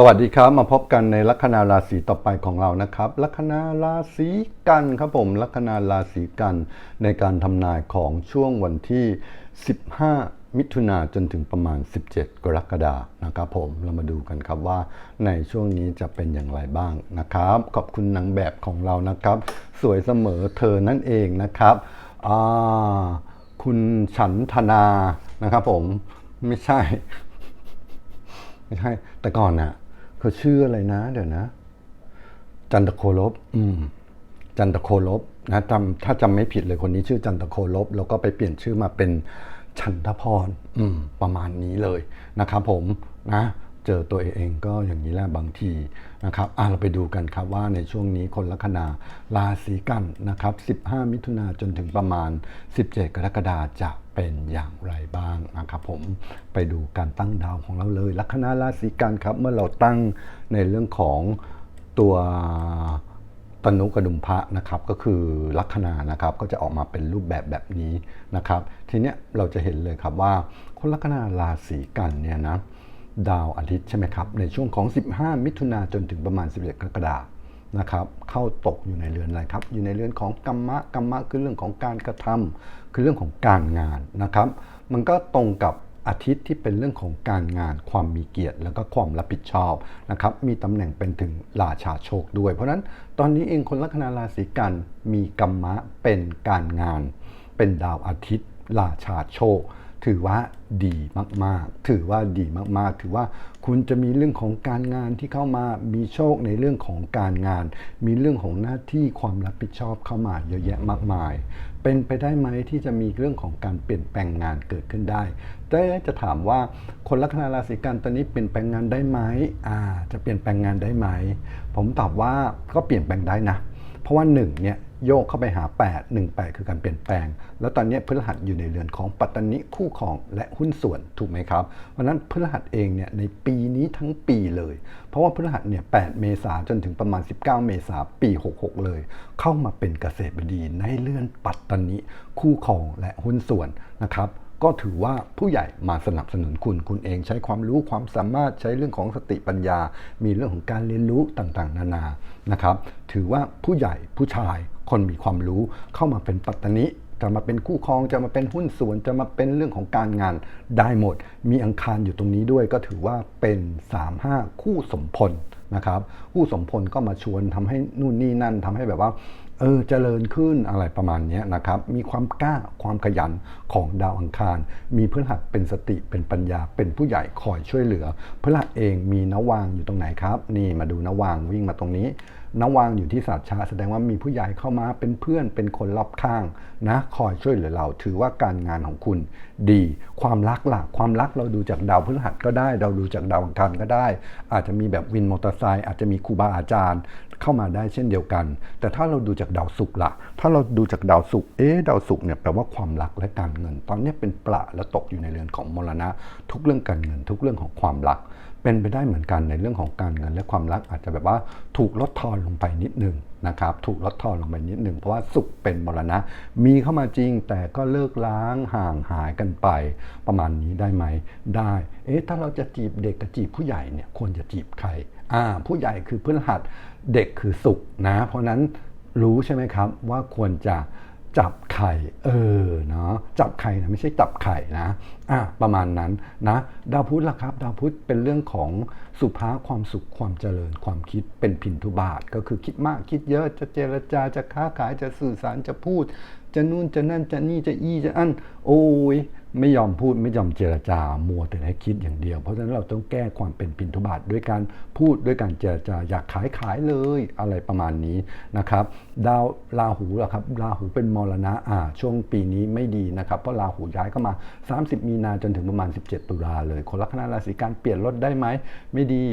สวัสดีครับมาพบกันในลัคนาราศีต่อไปของเรานะครับ ลัคนาราศีกันครับผม ลัคนาราศีกันในการทำนายของช่วงวันที่ 15 มิถุนาจนถึงประมาณ 17 กรกฎานะครับผมเรามาดูกันครับว่าในช่วงนี้จะเป็นอย่างไรบ้างนะครับ ขอบคุณนางแบบของเรานะครับ สวยเสมอเธอนั่นเองนะครับคุณฉันธนานะครับผมไม่ใช่ไม่ใช่แต่ก่อนน่ะ เขาชื่ออะไรนะ เดี๋ยวนะ จันตโคลบอืม จันตโคลบนะจำถ้าจำไม่ผิดเลยคนนี้ชื่อจันตโคลบแล้วก็ไปเปลี่ยนชื่อมาเป็นชันทพรอืมประมาณนี้เลยนะครับผมนะ เจอตัวเองก็อย่างนี้แหละบางทีนะครับอะเราไปดูกันครับว่าในช่วงนี้คนลัคนาราศีกันนะครับ 15 มิถุนาจนถึงประมาณ 17 กรกฎาจะเป็นอย่างไรบ้างนะครับผมไปดูการตั้งดาวของเราเลย ลัคนาราศีกันครับ เมื่อเราตั้งในเรื่องของตัวตนุกระดุมพระนะครับก็คือลัคนานะครับก็จะออกมาเป็นรูปแบบแบบนี้นะครับ ทีเนี้ยเราจะเห็นเลยครับว่าคนลัคนาราศีกันเนี่ยนะ ดาวอาทิตย์ใช่ไหมครับ ในช่วงของ 15 มิถุนาจนถึงประมาณ 11 กรกฎานะครับ เข้าตกอยู่ในเรือนอะไรครับ อยู่ในเรือนของกรรมะ กรรมะคือเรื่องของการกระทำคือเรื่องของการงานนะครับ มันก็ตรงกับอาทิตย์ที่เป็นเรื่องของการงานความมีเกียรติ แล้วก็ความรับผิดชอบนะครับ มีตำแหน่งเป็นถึงราชาโชคด้วย เพราะฉะนั้นตอนนี้เองคนลัคนาราศีกันมีกรรมะเป็นการงาน เป็นดาวอาทิตย์ราชาโชค ถือว่าดีมากๆ ถือว่าดีมากๆ ถือว่าคุณจะมีเรื่องของการงานที่เข้ามา มีโชคในเรื่องของการงาน มีเรื่องของหน้าที่ความรับผิดชอบเข้ามาเยอะแยะมากมาย เป็นไปได้ไหมที่จะมีเรื่องของการเปลี่ยนแปลงงานเกิดขึ้นได้ แต่จะถามว่าคนลัคนาราศีกันตอนนี้เปลี่ยนแปลงงานได้ไหมอ่า จะเปลี่ยนแปลงงานได้ไหม ผมตอบว่าก็เปลี่ยนแปลงได้นะ เพราะว่า1เนี่ย โยกเข้าไปหา 8 1 8 คือการเปลี่ยนแปลง แล้วตอนนี้พฤหัสอยู่ในเรือนของปัตตนิคู่ของและหุ้นส่วนถูกไหมครับ เพราะนั้นพฤหัสเองเนี่ยในปีนี้ทั้งปีเลย เพราะว่าพฤหัสเนี่ย 8 เมษาจนถึงประมาณ 19 เมษาปี 66 เลย เข้ามาเป็นเกษตรบดีในเรือนปัตตนิคู่ของและหุ้นส่วนนะครับก็ถือว่าผู้ใหญ่มาสนับสนุนคุณ คุณเองใช้ความรู้ความสามารถใช้เรื่องของสติปัญญา มีเรื่องของการเรียนรู้ต่างๆ นานา นะครับ ถือว่าผู้ใหญ่ผู้ชายคนมีความรู้เข้ามาเป็นปัตตนิจะมาเป็นคู่ครองจะมาเป็นหุ้นส่วนจะมาเป็นเรื่องของการงานได้หมด มีอังคารอยู่ตรงนี้ด้วยก็ถือว่าเป็น 3-5 คู่สมพลนะครับคู่สมพลก็มาชวนทำให้นู่นนี่นั่นทำให้แบบว่าเออเจริญขึ้นอะไรประมาณนี้นะครับ มีความกล้าความขยันของดาวอังคาร มีพฤหัสเป็นสติเป็นปัญญาเป็นผู้ใหญ่คอยช่วยเหลือพฤหัสเองมีนวางอยู่ตรงไหนครับ นี่มาดูนวางวิ่งมาตรงนี้ นวางอยู่ที่ศาสตร์ชาแสดงว่ามีผู้ใหญ่เข้ามาเป็นเพื่อนเป็นคนรอบข้างนะคอยช่วยเหลือเราถือว่าการงานของคุณดี ความรักล่ะความรักเราดูจากดาวพฤหัสก็ได้ เราดูจากดาวอังคารก็ได้ อาจจะมีแบบวินมอเตอร์ไซค์อาจจะมีครูบาอาจารย์เข้ามาได้เช่นเดียวกัน แต่ถ้าเราดูจากดาวศุกร์ล่ะ ถ้าเราดูจากดาวศุกร์เอ๊ะดาวศุกร์เนี่ยแปลว่าความรักและการเงิน ตอนนี้เป็นประและตกอยู่ในเรือนของมรณะ ทุกเรื่องการเงินทุกเรื่องของความรัก เป็นไปได้เหมือนกันในเรื่องของการเงินและความรักอาจจะแบบว่าถูกลดทอนลงไปนิดนึงนะครับถูกลดทอนลงไปนิดหนึ่งเพราะว่าสุขเป็นมรณะ มีเข้ามาจริงแต่ก็เลิกล้างห่างหายกันไปประมาณนี้ได้ไหมได้ เอ๊ะถ้าเราจะจีบเด็กกับจีบผู้ใหญ่เนี่ยควรจะจีบใครอ่าผู้ใหญ่คือพฤหัสเด็กคือสุขนะ เพราะนั้นรู้ใช่ไหมครับว่าควรจะ จับไข่เออเนาะจับไข่นะไม่ใช่จับไข่นะอะประมาณนั้นนะดาวพุธล่ะครับ ดาวพุธเป็นเรื่องของสุภาพความสุขความเจริญความคิดเป็นพินทุบาท ก็คือคิดมากคิดเยอะจะเจรจาจะค้าขายจะสื่อสารจะพูด จะนู่นจะนั่นจะนี่จะอี้จะอันโอ้ย ไม่ยอมพูดไม่ยอมเจรจามัวแต่ให้คิดอย่างเดียว เพราะฉะนั้นเราต้องแก้ความเป็นพินทุบาทด้วยการพูดด้วยการเจรจาอยากขายขายเลยอะไรประมาณนี้นะครับ ดาวราหูล่ะครับราหูเป็นมรณะอ่าช่วงปีนี้ไม่ดีนะครับเพราะราหูย้ายเข้ามา 30 มีนาจนถึงประมาณ 17 ตุลาเลย คนลัคนาราศีการเปลี่ยนรถได้ไหมไม่ดี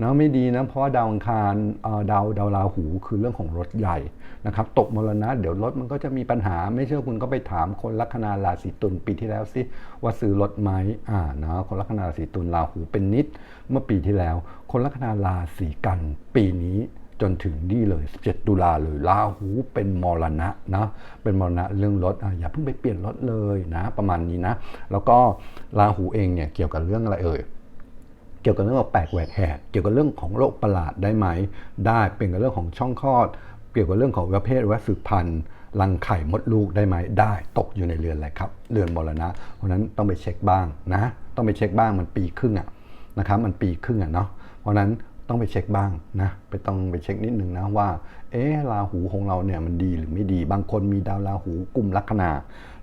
นะไม่ดีนะเพราะว่าดาวอังคารเอ่อดาวดาวราหูคือเรื่องของรถใหญ่นะครับตกมรณะเดี๋ยวรถมันก็จะมีปัญหา ไม่เชื่อคุณก็ไปถามคนลัคนาราศีตุลปีที่แล้วสิว่าซื้อรถไหมอ่านะคนลัคนาราศีตุลราหูเป็นนิดเมื่อปีที่แล้ว คนลัคนาราศีกันปีนี้จนถึงนี่เลย 17 ตุลาเลยราหูเป็นมรณะนะ เป็นมรณะเรื่องรถอะอย่าเพิ่งไปเปลี่ยนรถเลยนะ ประมาณนี้นะ แล้วก็ราหูเองเนี่ยเกี่ยวกับเรื่องอะไรเอ่ย เกี่ยวกับเรื่องของแปลกแหวกแหกเกี่ยวกับเรื่องของโรคประหลาดได้ไหม ได้เป็นกับเรื่องของช่องคลอด เกี่ยวกับเรื่องของประเภทวัสืบพันธุ์รังไข่มดลูกได้ไหมได้ตกอยู่ในเรือนอะไรครับเรือนมรณะ เพราะนั้นต้องไปเช็คบ้างนะ ต้องไปเช็คบ้างมันปีครึ่งอะนะครับมันปีครึ่งอะเนาะเพราะฉะนั้นต้องไปเช็คบ้างนะไปต้องไปเช็คนิดนึงนะว่า เอ๊ะราหูของเราเนี่ยมันดีหรือไม่ดี บางคนมีดาวราหูกลุ่มลัคนา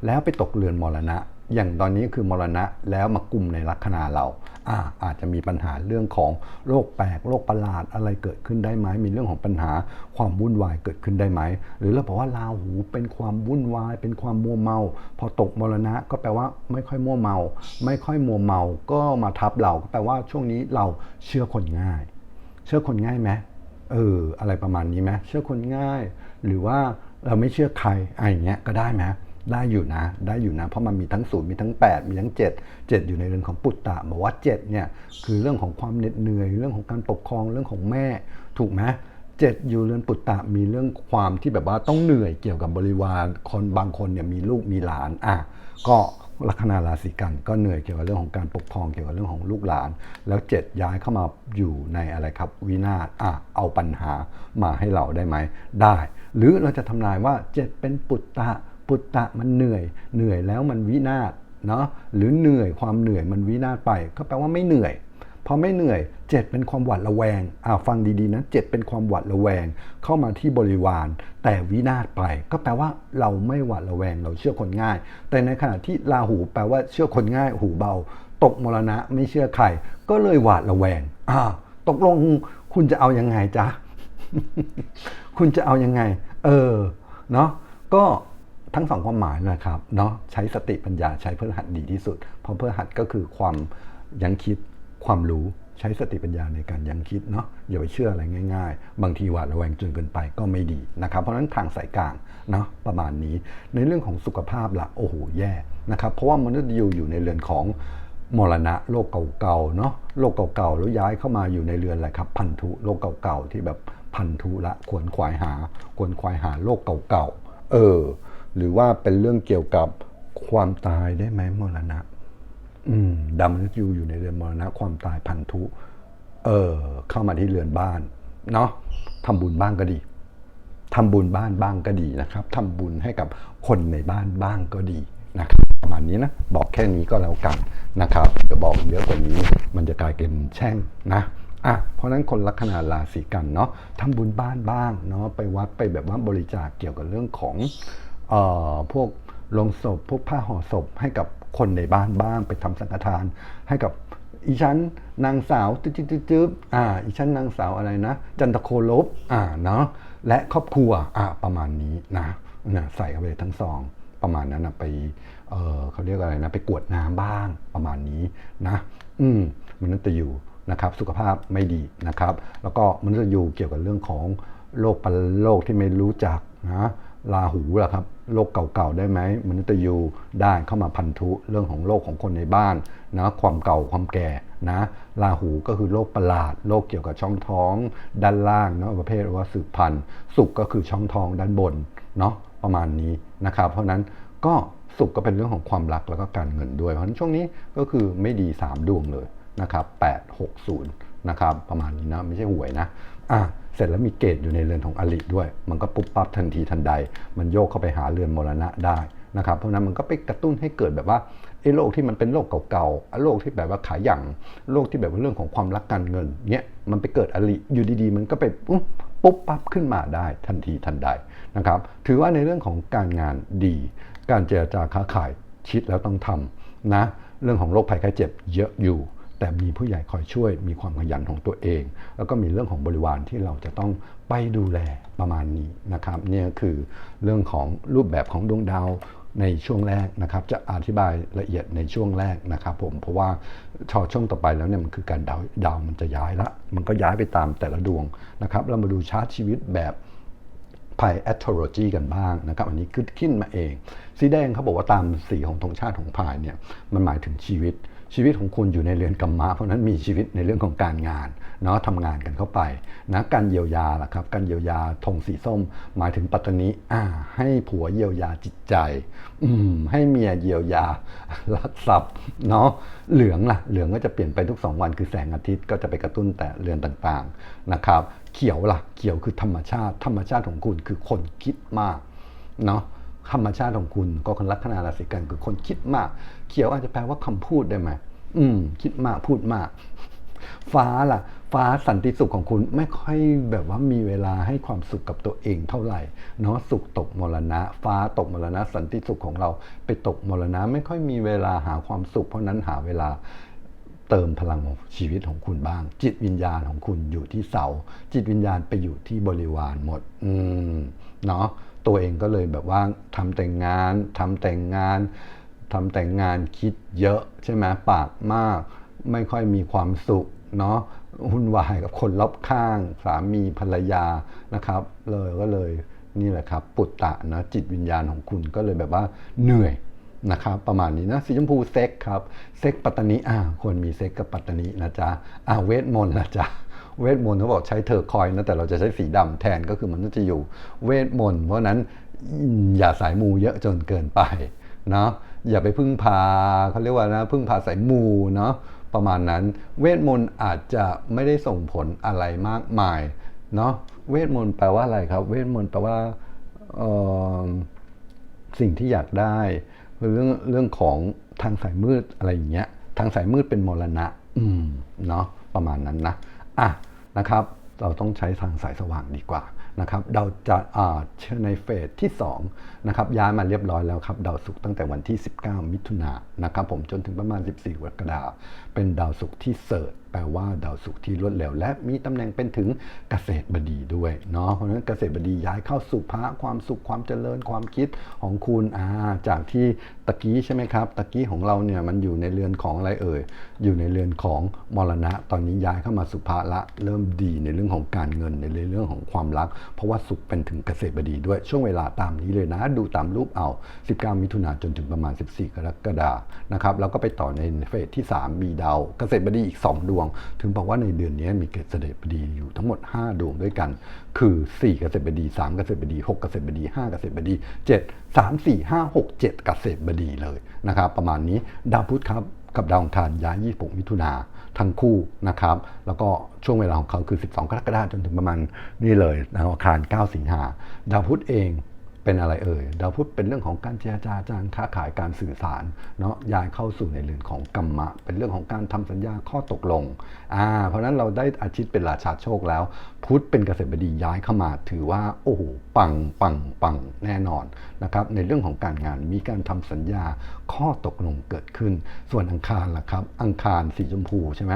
แล้วไปตกเรือนมรณะ อย่างตอนนี้คือมรณะแล้วมากลุ่มในลัคนาเราอาอาจจะมีปัญหาเรื่องของโรคแปลกโรคประหลาดอะไรเกิดขึ้นได้ไหมมีเรื่องของปัญหาความวุ่นวายเกิดขึ้นได้ไหม หรือเราบอกว่าราหูเป็นความวุ่นวาย เป็นความมัวเมา พอตกมรณะก็แปลว่าไม่ค่อยมัวเมา ไม่ค่อยมัวเมา ก็มาทับเราก็แปลว่าช่วงนี้เราเชื่อคนง่าย เชื่อคนง่ายไหมเอออะไรประมาณนี้ไหมเชื่อคนง่าย หรือว่าเราไม่เชื่อใครอะไรเงี้ยก็ได้ไหม ได้อยู่นะ ได้อยู่นะ เพราะมันมีทั้งศูนย์มีทั้ง 8 มีทั้ง 7 7 อยู่ในเรื่องของปุตตะบอกว่า7เนี่ยคือเรื่องของความเหน็ดเหนื่อย เรื่องของการปกครองเรื่องของแม่ ถูกไหมเจ็ดอยู่เรือนปุตตะมีเรื่องความที่แบบว่าต้องเหนื่อยเกี่ยวกับบริวารคนบางคนเนี่ยมีลูกมีหลานอะก็ลัคนาราศีกันก็เหนื่อยเกี่ยวกับเรื่องของการปกครองเกี่ยวกับเรื่องของลูกหลาน แล้วเจ็ดย้ายเข้ามาอยู่ในอะไรครับวินาศอะเอาปัญหามาให้เราได้ไหมได้ หรือเราจะทำนายว่าเจ็ดเป็นปุตตะ ปุตตะมันเหนื่อย เหนื่อยแล้วมันวินาศเนาะหรือเหนื่อยความเหนื่อยมันวินาศไป ก็แปลว่าไม่เหนื่อยพอไม่เหนื่อยเจ็ดเป็นความหวาดระแวงอ่าฟังดีๆนะเจ็ดเป็นความหวาดระแวง เข้ามาที่บริวาร แต่วินาศไป ก็แปลว่าเราไม่หวาดระแวงเราเชื่อคนง่าย แต่ในขณะที่ราหูแปลว่าเชื่อคนง่าย หูเบา ตกมรณะไม่เชื่อใคร ก็เลยหวาดระแวงอ่าตกลงคุณจะเอายังไงจ๊ะคุณจะเอายังไง เออเนาะก็ ทั้งสองความหมายนะครับเนาะใช้สติปัญญาใช้เพื่อหัดดีที่สุด เพราะเพื่อหัดก็คือความยังคิดความรู้ใช้สติปัญญาในการยังคิดเนาะอย่าไปเชื่ออะไรง่ายๆ บางทีหวาดระแวงจนเกินไปก็ไม่ดีนะครับ เพราะฉะนั้นทางสายกลางเนาะประมาณนี้ ในเรื่องของสุขภาพละโอ้โหแย่นะครับ เพราะว่ามนุษย์ยูอยู่ในเรือนของมรณะโลกเก่าๆเนาะโลกเก่าๆแล้วย้ายเข้ามาอยู่ในเรือนอะไรครับพันธุโลกเก่าๆที่แบบพันธุละควรควายหาควรควายหาโลกเก่าๆเออ หรือว่าเป็นเรื่องเกี่ยวกับความตายได้ไหมมรณะ อืมดาวมนุษย์ยูอยู่ในเรือนมรณะ ความตายพันธุ เออเข้ามาที่เรือนบ้านเนาะทำบุญบ้างก็ดีทำบุญบ้านบ้างก็ดีนะครับทำบุญให้กับคนในบ้านบ้างก็ดีนะครับประมาณนี้นะ บอกแค่นี้ก็แล้วกันนะครับเดี๋ยวบอกเยอะกว่านี้ มันจะกลายเป็นแช่งนะอะเพราะนั้นคนลัคนาราศีกันเนาะทำบุญบ้านบ้างเนาะไปวัดไปแบบว่าบริจาคเกี่ยวกับเรื่องของ พวกลงศพ พวกผ้าห่อศพให้กับคนในบ้านบ้างไปทำสังฆทานให้กับอีฉันนางสาวจึ๊บจึ๊บจึ๊อ่า อีฉันนางสาวอะไรนะ จันทโคลบอ่าเนาะและครอบครัวอ่าประมาณนี้นะนะใส่เข้าไปทั้งซองประมาณนั้นนะไปเออเขาเรียกอะไรนะ ไปกวดน้ำบ้างประมาณนี้นะ อืมมันุษย์จะอยู่นะครับ สุขภาพไม่ดีนะครับ แล้วก็มันจะอยู่เกี่ยวกับเรื่องของโรคปันโรคที่ไม่รู้จักนะราหูล่ะครับ โรคเก่าๆได้ไหมมนุษย์ยูได้เข้ามาพันธุเรื่องของโรคของคนในบ้านนะความเก่าความแก่นะราหูก็คือโรคประหลาดโรคเกี่ยวกับช่องท้องด้านล่างเนาะประเภทว่าสืบพันธุ์สุกก็คือช่องท้องด้านบนเนาะประมาณนี้นะครับเพราะนั้นก็สุขก็เป็นเรื่องของความรักแล้วก็การเงินด้วย เพราะฉะนั้นช่วงนี้ก็คือไม่ดี 3 ดวงเลยนะครับ860นะครับประมาณนี้นะไม่ใช่หวยนะอะ เสร็จแล้วมีเกตอยู่ในเรือนของอลิด้วย มันก็ปุ๊บปั๊บทันทีทันใด มันโยกเข้าไปหาเรือนมรณะได้นะครับเพราะนั้นมันก็ไปกระตุ้นให้เกิดแบบว่าไอ้โรคที่มันเป็นโรคเก่าๆโรคที่แบบว่าขายอย่างโรคที่แบบว่าเรื่องของความรักการเงินเนี้ยมันไปเกิดอลิอยู่ดีๆ มันก็ไปปุ๊บปั๊บขึ้นมาได้ทันทีทันใดนะครับถือว่าในเรื่องของการงานดี การเจรจาค้าขายชิดแล้วต้องทำนะเรื่องของโรคภัยไข้เจ็บเยอะอยู่ แต่มีผู้ใหญ่คอยช่วย มีความขยันของตัวเอง แล้วก็มีเรื่องของบริวารที่เราจะต้องไปดูแลประมาณนี้นะครับเนี่ยคือเรื่องของรูปแบบของดวงดาวในช่วงแรกนะครับ จะอธิบายละเอียดในช่วงแรกนะครับ ผมเพราะว่าชอช่วงต่อไปแล้วเนี่ยมันคือการดาวดาวมันจะย้ายละ มันก็ย้ายไปตามแต่ละดวงนะครับ เรามาดูชาร์ตชีวิตแบบไพ่ astrology กันบ้างนะครับ อันนี้ขึ้นขึ้นมาเอง สีแดงเขาบอกว่าตามสีของธงชาติของพายเนี่ยมันหมายถึงชีวิต ชีวิตของคุณอยู่ในเรือนกรรมะเพราะฉะนั้นมีชีวิตในเรื่องของการงานเนาะทำงานกันเข้าไปนะการเยียวยาล่ะครับการเยียวยาธงสีส้ม หมายถึงปัตตานีอ่าให้ผัวเยียวยาจิตใจ อืมให้เมียเยียวยารักทรัพย์เนาะเหลืองล่ะเหลืองก็จะเปลี่ยนไปทุก 2 วันคือแสงอาทิตย์ก็จะไปกระตุ้นแต่เรือนต่างๆนะครับ เขียวล่ะเขียวคือธรรมชาติ ธรรมชาติของคุณคือคนคิดมากเนาะ ธรรมชาติของคุณ ก็คนลักคนาราศีกันคือคนคิดมาก เขียวอาจจะแปลว่าคำพูดได้ไหมอืม คิดมากพูดมาก ฟ้าล่ะ ฟ้าสันติสุขของคุณไม่ค่อยแบบว่ามีเวลาให้ความสุขกับตัวเองเท่าไหร่เนาะสุขตกมรณะ ฟ้าตกมรณะ สันติสุขของเราไปตกมรณะ ไม่ค่อยมีเวลาหาความสุข เพราะนั้นหาเวลาเติมพลังของชีวิตของคุณบ้าง จิตวิญญาณของคุณอยู่ที่เสา จิตวิญญาณไปอยู่ที่บริวารหมด อืม เนาะ ตัวเองก็เลยแบบว่าทำแต่งงานทำแต่งงานทำแต่งงานคิดเยอะใช่ไหมปากมาก ไม่ค่อยมีความสุขเนาะหุ่นวายกับคนรอบข้าง สามีภรรยานะครับ เลยก็เลยนี่แหละครับ ปุตตะนะจิตวิญญาณของคุณก็เลยแบบว่าเหนื่อยนะครับประมาณนี้นะสีชมพูเซ็กครับ เซ็กปัตตานีอ่าควรมีเซ็กกับปัตตานีนะจ๊ะอ่าเวทมนต์นะจ๊ะ เวทมนต์เขาบอกใช้เทอร์คอยน์นะแต่เราจะใช้สีดำแทนก็คือมันจะอยู่เวทมนต์เพราะนั้นอย่าสายมูเยอะจนเกินไปเนาะอย่าไปพึ่งพาเขาเรียกว่านะพึ่งพาสายมูเนาะประมาณนั้น เวทมนต์อาจจะไม่ได้ส่งผลอะไรมากมายเนาะเวทมนต์แปลว่าอะไรครับ เวทมนต์แปลว่าสิ่งที่อยากได้เรื่องเรื่องของทางสายมืดอะไรอย่างเงี้ยทางสายมืดเป็นมรณะ อืมเนาะประมาณนั้นนะอะ นะครับ เราต้องใช้ทางสายสว่างดีกว่านะครับเราจะอ่าเชื่อในเฟสที่2นะครับย้ายมาเรียบร้อยแล้วครับดาวศุกร์ตั้งแต่วันที่ 19 มิถุนายนนะครับผมจนถึงประมาณ 14กรกฎาคมเป็นดาวศุกร์ที่เสิร์ชแปลว่าดาวศุกร์ที่รวดเร็ว และมีตำแหน่งเป็นถึงเกษตรบดีด้วยเนาะเพราะฉะนั้นเกษตรบดีย้ายเข้าสู่พระความสุขความเจริญความคิดของคุณอาจากที่ตะกี้ใช่ไหมครับตะกี้ของเราเนี่ยมันอยู่ในเรือนของอะไรเอ่ยอยู่ในเรือนของมรณะ ตอนนี้ย้ายเข้ามาสุภาละเริ่มดีในเรื่องของการเงินในเรื่องของความรัก เพราะว่าสุขเป็นถึงเกษตรบดีด้วยช่วงเวลาตามนี้เลยนะ ดูตามรูปเอา 19 มิถุนาจนถึงประมาณ 14 กรกฎานะครับแล้วก็ไปต่อในเฟสที่ 3 มีดาวเกษตรบดีอีก 2 ดวงถึงบอกว่าในเดือนนี้มีเกษตรบดีอยู่ทั้งหมด 5 ดวงด้วยกัน คือ 4 เกษตรบดี 3 เกษตรบดี 6 เกษตรบดี 5 เกษตรบดี 7 3 4 5 6 7 เกษตรบดีเลยนะครับประมาณนี้ดาวพุธครับกับดาวอังคารย้าย 26 มิถุนาทั้งคู่นะครับ แล้วก็ช่วงเวลาของเขาคือ 12 กรกฎาคมจนถึงประมาณนี่เลยดาวอังคาร 9 สิงหาดาวพุธเอง เป็นอะไรเอ่ยดาวพุธเป็นเรื่องของการเจรจาจารค้าขายการสื่อสารเนาะย้ายเข้าสู่ในเรื่องของกรรมะ เป็นเรื่องของการทำสัญญาข้อตกลงอ่าเพราะฉะนั้นเราได้อาทิตเป็นราชาโชคแล้ว พุธเป็นเกษตรบดีย้ายเข้ามาถือว่าโอ้โหปังปังปังแน่นอนนะครับในเรื่องของการงานมีการทำสัญญาข้อตกลงเกิดขึ้น ส่วนอังคารล่ะครับอังคารสีชมพูใช่ไหม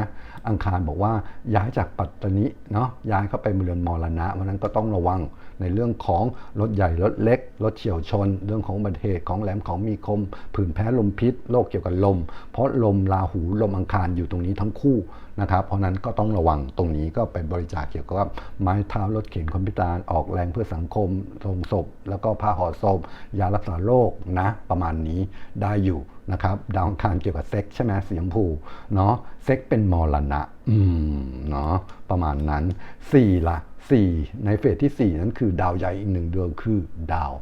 อังคารบอกว่าย้ายจากปัตตานีเนาะย้ายเข้าไปเรือนมรณะเพราะนั้นก็ต้องระวังในเรื่องของรถใหญ่รถเล็ก รถเฉียวชน เรื่องของอุบัติเหตุของแหลมของมีคมผื่นแพ้ลมพิษโรคเกี่ยวกับลม เพราะลมราหูลมอังคารอยู่ตรงนี้ทั้งคู่ นะครับเพราะนั้นก็ต้องระวังตรงนี้ก็ไปบริจาคเกี่ยวกับไม้เท้ารถเข็นคอมพิวเตอร์ออกแรงเพื่อสังคมทรงศพ แล้วก็ผ้าห่อศพ ยารักษาโรคนะประมาณนี้ได้อยู่นะครับดาวอังคารเกี่ยวกับเซ็กใช่ไหมสีชมพูเนาะเซ็กเป็นมรณะอืมเนาะประมาณนั้น4ละ4ในเฟสที่ 4 นั้นคือดาวใหญ่อีกหนึ่งดวงคือดาว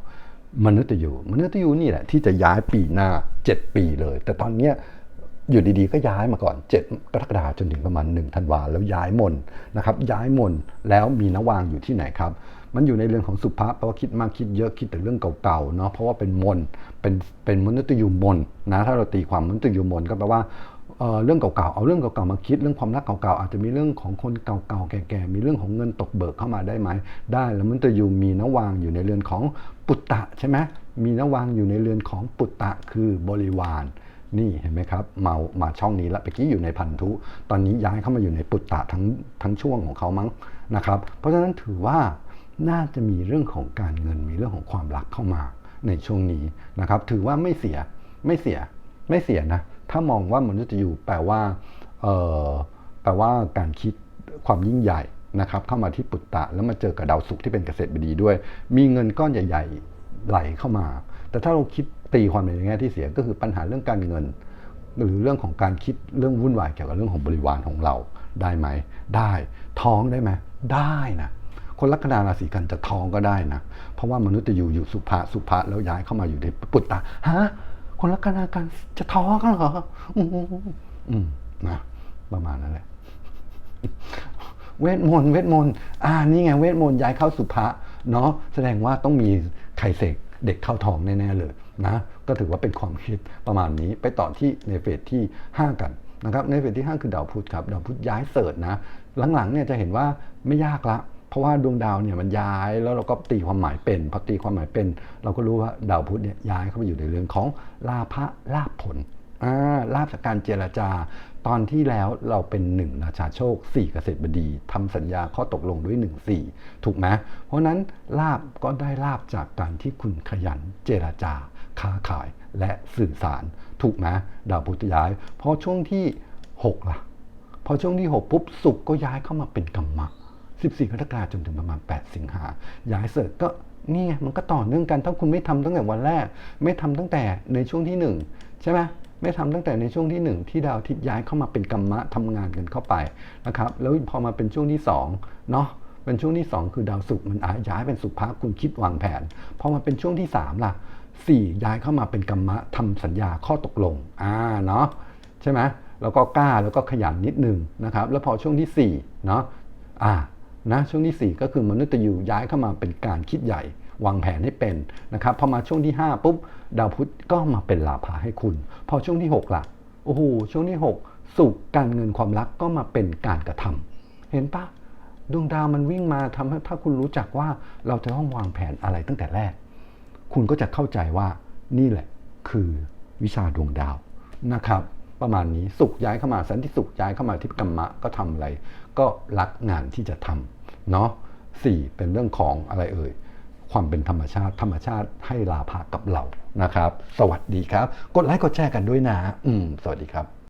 มนุษย์ยูมนุษย์ยูนี่แหละที่จะย้ายปีหน้า 7 ปีเลย แต่ตอนเนี้ย อยู่ดีๆ ก็ย้ายมาก่อน 7 กรกฎาคมจนถึงประมาณ1ธันวาแล้วย้ายมนนะครับย้ายมนแล้วมีนวางอยู่ที่ไหนครับมันอยู่ในเรื่องของสุภาพแปลว่าคิดมากคิดเยอะคิดแต่เรื่องเก่าๆเนาะเพราะว่าเป็นมนเป็นเป็นมนุษย์ยูมนนะถ้าเราตีความมนุษย์ยูมนก็แปลว่าเเรื่องเก่าๆ เอาเรื่องเก่าๆ มาคิดเรื่องความรักเก่าๆ อาจจะมีเรื่องของคนเก่าๆ แก่ๆ มีเรื่องของเงินตกเบิกเข้ามาได้ไหม ได้แล้วมันจะอยู่มีนวางอยู่ในเรือนของปุตตะใช่ไหมมีนวางอยู่ในเรือนของปุตตะคือบริวาร นี่เห็นไหมครับมามาช่องนี้แล้วเมื่อกี้อยู่ในพันธุ ตอนนี้ย้ายเข้ามาอยู่ในปุตตะทั้งทั้งช่วงของเขามั้งนะครับ เพราะฉะนั้นถือว่าน่าจะมีเรื่องของการเงินมีเรื่องของความรักเข้ามาในช่วงนี้นะครับ ถือว่าไม่เสียไม่เสียไม่เสียนะถ้ามองว่ามนุษย์ยูแปลว่าแปลว่าการคิดความยิ่งใหญ่นะครับเข้ามาที่ปุตตะแล้วมาเจอกับดาวศุกร์ที่เป็นเกษตรบดีด้วย มีเงินก้อนใหญ่ ๆ ไหลเข้ามา แต่ถ้าเราคิด ตีความในแง่ที่เสียก็คือปัญหาเรื่องการเงิน หรือเรื่องของการคิดเรื่องวุ่นวายเกี่ยวกับเรื่องของบริวารของเราได้ไหม ได้ท้องได้ไหมได้นะคนลัคนาราศีกันจะท้องก็ได้นะ เพราะว่ามนุษย์จะอยู่อยู่สุภาสุภาแล้วย้ายเข้ามาอยู่ในปุตตะฮะคนลัคนากันจะท้องกันเหรออืมนะประมาณนั้นแหละเวทมนต์เวทมนต์อ่านี่ไงเวทมนต์ย้ายเข้าสุภะเนาะแสดงว่าต้องมีไข่เสกเด็กเข้าท้องแน่ๆเลย นะก็ถือว่าเป็นความคิดประมาณนี้ไปต่อที่ในเฟสที่ 5 กันนะครับในเฟสที่ 5 คือดาวพุธครับดาวพุธย้ายเสิร์ชนะหลังๆเนี่ยจะเห็นว่าไม่ยากละเพราะว่าดวงดาวเนี่ยมันย้ายแล้วเราก็ตีความหมายเป็นพอตีความหมายเป็น เราก็รู้ว่าดาวพุธเนี่ยย้ายเข้าไปอยู่ในเรื่องของลาภะลาภผลอ่าลาบจากการเจรจา ตอนที่แล้วเราเป็นหนึ่งราชาโชค4เกษตรบดีทำสัญญาข้อตกลงด้วย1 4ถูกไหมเพราะฉะนั้นลาบก็ได้ลาบจากการที่คุณขยันเจรจา ค้าขายและสื่อสารถูกไหมดาวพุธย้ายพอช่วงที่6ล่ะพอช่วงที่ 6 ปุ๊บสุกก็ย้ายเข้ามาเป็นกรรมะ 14 กรกฎาคมจนถึงประมาณ 8 สิงหาย้ายเสร็จก็นี่ไงมันก็ต่อเนื่องกันถ้าคุณไม่ทำตั้งแต่วันแรก ไม่ทำตั้งแต่ในช่วงที่ 1 ใช่ไหมไม่ทำตั้งแต่ในช่วงที่ 1 ที่ดาวทิตย์ย้ายเข้ามาเป็นกรรมะทำงานกันเข้าไปนะครับแล้วพอมาเป็นช่วงที่2เนาะเป็นช่วงที่ 2 คือดาวศุกร์มันย้ายเป็นสุภะคุณคิดวางแผนพอมาเป็นช่วงที่3ล่ะ 4 ย้ายเข้ามาเป็นกรรมะทำสัญญาข้อตกลงอ่าเนาะใช่ไหมแล้วก็กล้าแล้วก็ขยันนิดนึงนะครับ แล้วพอช่วงที่4เนาะอ่านะช่วงที่ 4 ก็คือมนุษย์ยูย้ายเข้ามาเป็นการคิดใหญ่ วางแผนให้เป็นนะครับพอมาช่วงที่ 5 ปุ๊บ ดาวพุธก็มาเป็นลาภาให้คุณ พอช่วงที่ 6ล่ะโอ้โหช่วงที่ 6 สุขการเงินความรักก็มาเป็นการกระทำเห็นปะดวงดาวมันวิ่งมาทำให้ถ้าคุณรู้จักว่าเราจะต้องวางแผนอะไรตั้งแต่แรก คุณก็จะเข้าใจว่านี่แหละคือวิชาดวงดาวนะครับ ประมาณนี้สุขย้ายเข้ามาสันติสุขย้ายเข้ามาที่กรรมะก็ทำอะไร ก็รักงานที่จะทำเนาะสี่เป็นเรื่องของอะไรเอ่ยความเป็นธรรมชาติธรรมชาติให้ลาภากับเรานะครับ สวัสดีครับ กดไลค์กดแชร์กันด้วยนะ อืม สวัสดีครับ